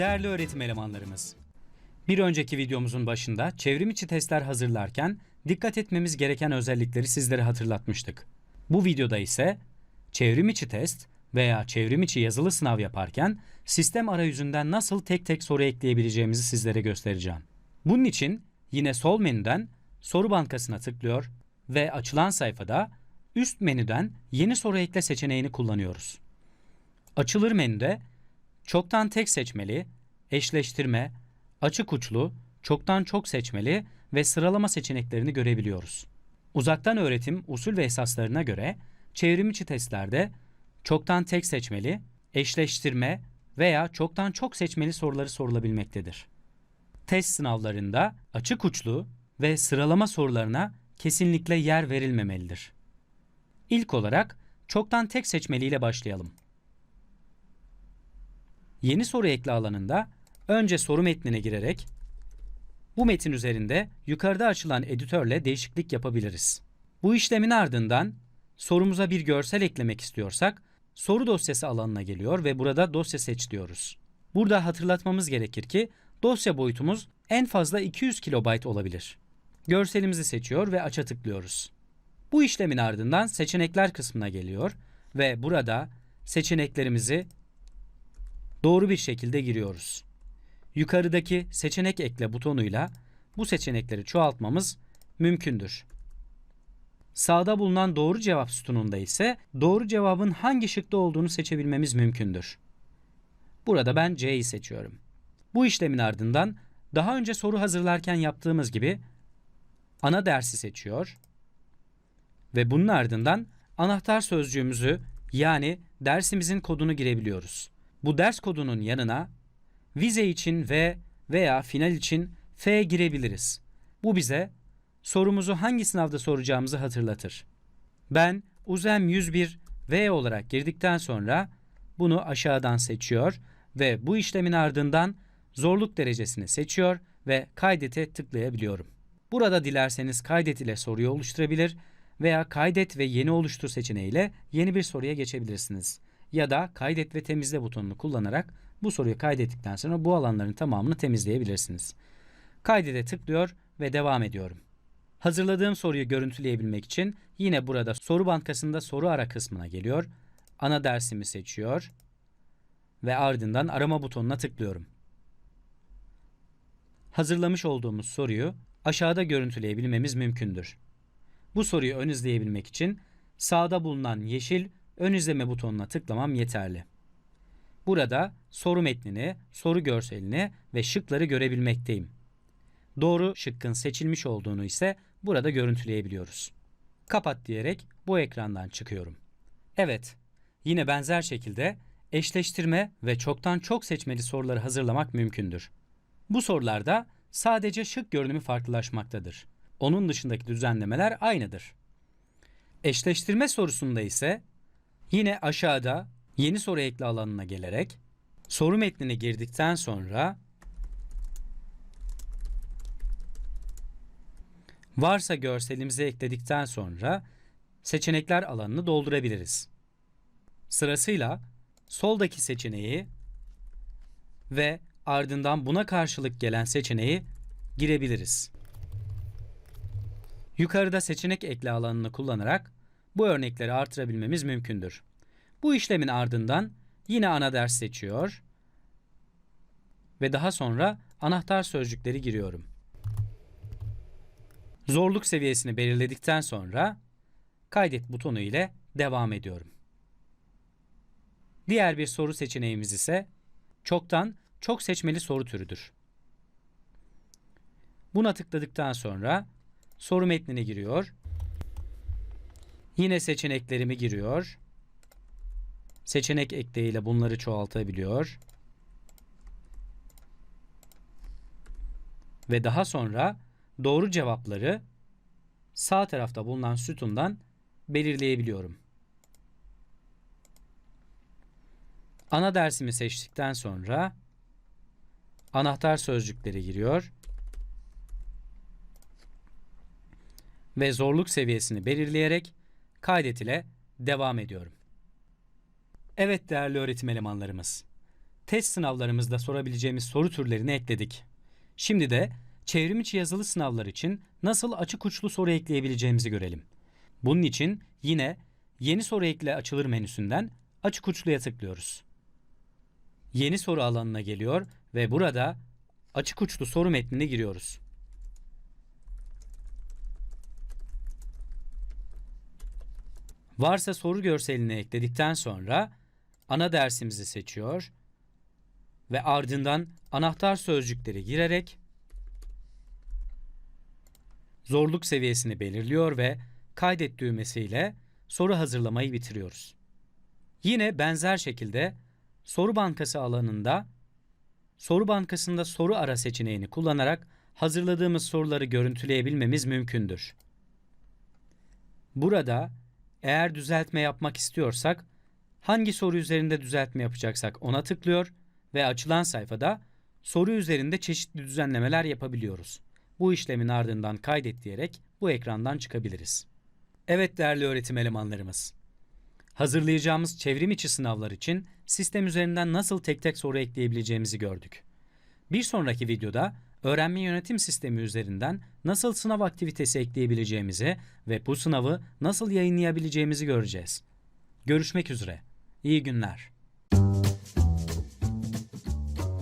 Değerli öğretim elemanlarımız, bir önceki videomuzun başında çevrim içi testler hazırlarken dikkat etmemiz gereken özellikleri sizlere hatırlatmıştık. Bu videoda ise çevrim içi test veya çevrim içi yazılı sınav yaparken sistem arayüzünden nasıl tek tek soru ekleyebileceğimizi sizlere göstereceğim. Bunun için yine sol menüden soru bankasına tıklıyor ve açılan sayfada üst menüden yeni soru ekle seçeneğini kullanıyoruz. Açılır menüde çoktan tek seçmeli, eşleştirme, açık uçlu, çoktan çok seçmeli ve sıralama seçeneklerini görebiliyoruz. Uzaktan öğretim usul ve esaslarına göre çevrim içi testlerde çoktan tek seçmeli, eşleştirme veya çoktan çok seçmeli soruları sorulabilmektedir. Test sınavlarında açık uçlu ve sıralama sorularına kesinlikle yer verilmemelidir. İlk olarak çoktan tek seçmeli ile başlayalım. Yeni soru ekle alanında önce soru metnine girerek bu metin üzerinde yukarıda açılan editörle değişiklik yapabiliriz. Bu işlemin ardından sorumuza bir görsel eklemek istiyorsak soru dosyası alanına geliyor ve burada dosya seç diyoruz. Burada hatırlatmamız gerekir ki dosya boyutumuz en fazla 200 kilobayt olabilir. Görselimizi seçiyor ve aça tıklıyoruz. Bu işlemin ardından seçenekler kısmına geliyor ve burada seçeneklerimizi doğru bir şekilde giriyoruz. Yukarıdaki seçenek ekle butonuyla bu seçenekleri çoğaltmamız mümkündür. Sağda bulunan doğru cevap sütununda ise doğru cevabın hangi şıkta olduğunu seçebilmemiz mümkündür. Burada ben C'yi seçiyorum. Bu işlemin ardından daha önce soru hazırlarken yaptığımız gibi ana dersi seçiyor ve bunun ardından anahtar sözcüğümüzü yani dersimizin kodunu girebiliyoruz. Bu ders kodunun yanına vize için V veya final için F girebiliriz. Bu bize sorumuzu hangi sınavda soracağımızı hatırlatır. Ben UZEM 101 V olarak girdikten sonra bunu aşağıdan seçiyor ve bu işlemin ardından zorluk derecesini seçiyor ve kaydete tıklayabiliyorum. Burada dilerseniz kaydet ile soruyu oluşturabilir veya kaydet ve yeni oluştur seçeneğiyle yeni bir soruya geçebilirsiniz. Ya da kaydet ve temizle butonunu kullanarak bu soruyu kaydettikten sonra bu alanların tamamını temizleyebilirsiniz. Kaydede tıklıyor ve devam ediyorum. Hazırladığım soruyu görüntüleyebilmek için yine burada soru bankasında soru ara kısmına geliyor. Ana dersimi seçiyor ve ardından arama butonuna tıklıyorum. Hazırlamış olduğumuz soruyu aşağıda görüntüleyebilmemiz mümkündür. Bu soruyu ön izleyebilmek için sağda bulunan yeşil ön izleme butonuna tıklamam yeterli. Burada soru metnini, soru görselini ve şıkları görebilmekteyim. Doğru şıkkın seçilmiş olduğunu ise burada görüntüleyebiliyoruz. Kapat diyerek bu ekrandan çıkıyorum. Evet, yine benzer şekilde eşleştirme ve çoktan çok seçmeli soruları hazırlamak mümkündür. Bu sorularda sadece şık görünümü farklılaşmaktadır. Onun dışındaki düzenlemeler aynıdır. Eşleştirme sorusunda ise yine aşağıda yeni soru ekle alanına gelerek soru metnine girdikten sonra varsa görselimizi ekledikten sonra seçenekler alanını doldurabiliriz. Sırasıyla soldaki seçeneği ve ardından buna karşılık gelen seçeneği girebiliriz. Yukarıda seçenek ekle alanını kullanarak bu örnekleri artırabilmemiz mümkündür. Bu işlemin ardından yine ana ders seçiyor ve daha sonra anahtar sözcükleri giriyorum. Zorluk seviyesini belirledikten sonra kaydet butonu ile devam ediyorum. Diğer bir soru seçeneğimiz ise çoktan çok seçmeli soru türüdür. Buna tıkladıktan sonra soru metnine giriyor. Yine seçeneklerimi giriyor. Seçenek ekleğiyle bunları çoğaltabiliyor. Ve daha sonra doğru cevapları sağ tarafta bulunan sütundan belirleyebiliyorum. Ana dersimi seçtikten sonra anahtar sözcükleri giriyor ve zorluk seviyesini belirleyerek kaydet ile devam ediyorum. Evet değerli öğretim elemanlarımız. test sınavlarımızda sorabileceğimiz soru türlerini ekledik. Şimdi de çevrim içi yazılı sınavlar için nasıl açık uçlu soru ekleyebileceğimizi görelim. Bunun için yine Yeni soru ekle açılır menüsünden açık uçluya tıklıyoruz. Yeni soru alanına geliyor ve burada açık uçlu soru metnine giriyoruz. Varsa soru görselini ekledikten sonra ana dersimizi seçiyor ve ardından anahtar sözcükleri girerek zorluk seviyesini belirliyor ve kaydet düğmesiyle soru hazırlamayı bitiriyoruz. Yine benzer şekilde soru bankası alanında soru bankasında soru ara seçeneğini kullanarak hazırladığımız soruları görüntüleyebilmemiz mümkündür. Burada eğer düzeltme yapmak istiyorsak hangi soru üzerinde düzeltme yapacaksak ona tıklıyor ve açılan sayfada soru üzerinde çeşitli düzenlemeler yapabiliyoruz. Bu işlemin ardından kaydet diyerek bu ekrandan çıkabiliriz. Evet değerli öğretim elemanlarımız. Hazırlayacağımız çevrim içi sınavlar için sistem üzerinden nasıl tek tek soru ekleyebileceğimizi gördük. Bir sonraki videoda öğrenme yönetim sistemi üzerinden nasıl sınav aktivitesi ekleyebileceğimizi ve bu sınavı nasıl yayınlayabileceğimizi göreceğiz. Görüşmek üzere. İyi günler.